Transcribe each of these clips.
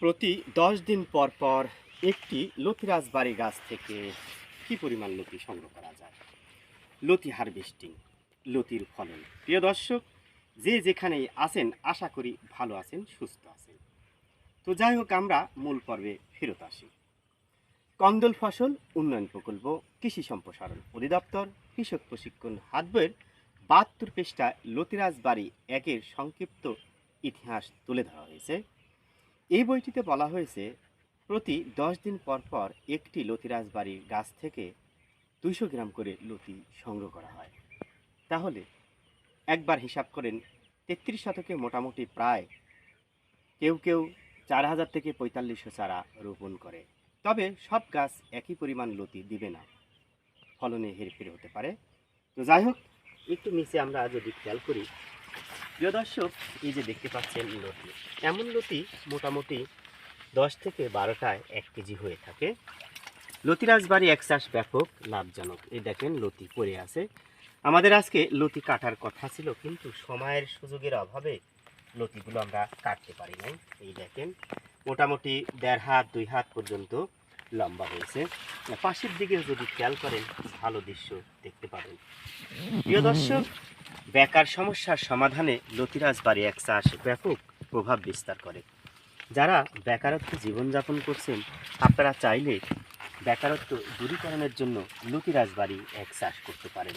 প্রতি দশ দিন পর পর একটি লতিরাজবাড়ি গাছ থেকে কি পরিমাণ লতি সংগ্রহ করা যায়? লতি হারভেস্টিং, লতির ফলন। প্রিয় দর্শক, যে যেখানেই আছেন, আশা করি ভালো আছেন, সুস্থ আছেন। তো যাই হোক, আমরা মূল পর্বে ফেরত আসি। কন্দল ফসল উন্নয়ন প্রকল্প, কৃষি সম্প্রসারণ অধিদপ্তর, কৃষক প্রশিক্ষণ হাতবইয়ের বাহাত্তর পৃষ্ঠা লতিরাজ বাড়ি একের সংক্ষিপ্ত ইতিহাস তুলে ধরা হয়েছে। এই বইটিতে বলা হয়েছে, প্রতি দশ দিন পর পর একটি লতিরাজ বাড়ির গাছ থেকে দুইশো গ্রাম করে লতি সংগ্রহ করা হয়। তাহলে একবার হিসাব করেন, তেত্রিশ শতকে মোটামুটি প্রায় কেউ কেউ চার হাজার থেকে পঁয়তাল্লিশশো চারা রোপণ করে। তবে সব গাছ একই পরিমাণ লতি দিবে না। ফলনে হেরফের হতে পারে। তো যাই হোক, একটু নিচে আমরা যদি খেয়াল করি প্রিয় দর্শক, এই যে দেখতে পাচ্ছেন লতি। এমন লতি মোটামুটি দশ থেকে বারোটায় এক কেজি হয়ে থাকে। লতিরাজ বাড়ি এক চাষ ব্যাপক, লাভজনক। এই দেখেন লতি পড়ে আছে। আমাদের আজকে লতি কাটার কথা ছিল, কিন্তু সময়ের সুযোগের অভাবে লতিগুলো আমরা কাটতে পারি নাই। এই দেখেন, মোটামুটি দেড় হাত, দুই হাত পর্যন্ত লম্বা হয়েছে। পাশের দিকে যদি খেয়াল করেন, ভালো দৃশ্য দেখতে পাবেন। প্রিয় দর্শক বেকার সমস্যার সমাধানে লতিরাজ বাড়ি এক চাষ ব্যাপক প্রভাব বিস্তার করে। যারা বেকারত্ব জীবনযাপন করছেন, আপনারা চাইলে বেকারত্ব দূরীকরণের জন্য লতিরাজ বাড়ি এক চাষ করতে পারেন।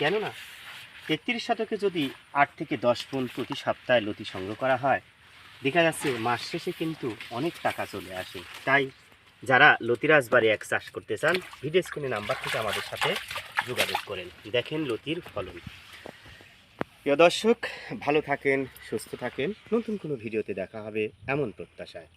কেননা, তেত্রিশ শতকে যদি আট থেকে দশ পন প্রতি সপ্তাহে লতি সংগ্রহ করা হয়, দেখা যাচ্ছে মাস শেষে কিন্তু অনেক টাকা চলে আসে। তাই যারা লতিরাজ বাড়ি এক চাষ করতে চান, ভিডিও স্ক্রিনে নাম্বার থেকে আমাদের সাথে যোগাযোগ করেন। দেখেন লতির ফলন। প্রিয় দর্শক ভালো থাকেন সুস্থ থাকেন। নতুন কোনো ভিডিওতে দেখা হবে এমন প্রত্যাশায়।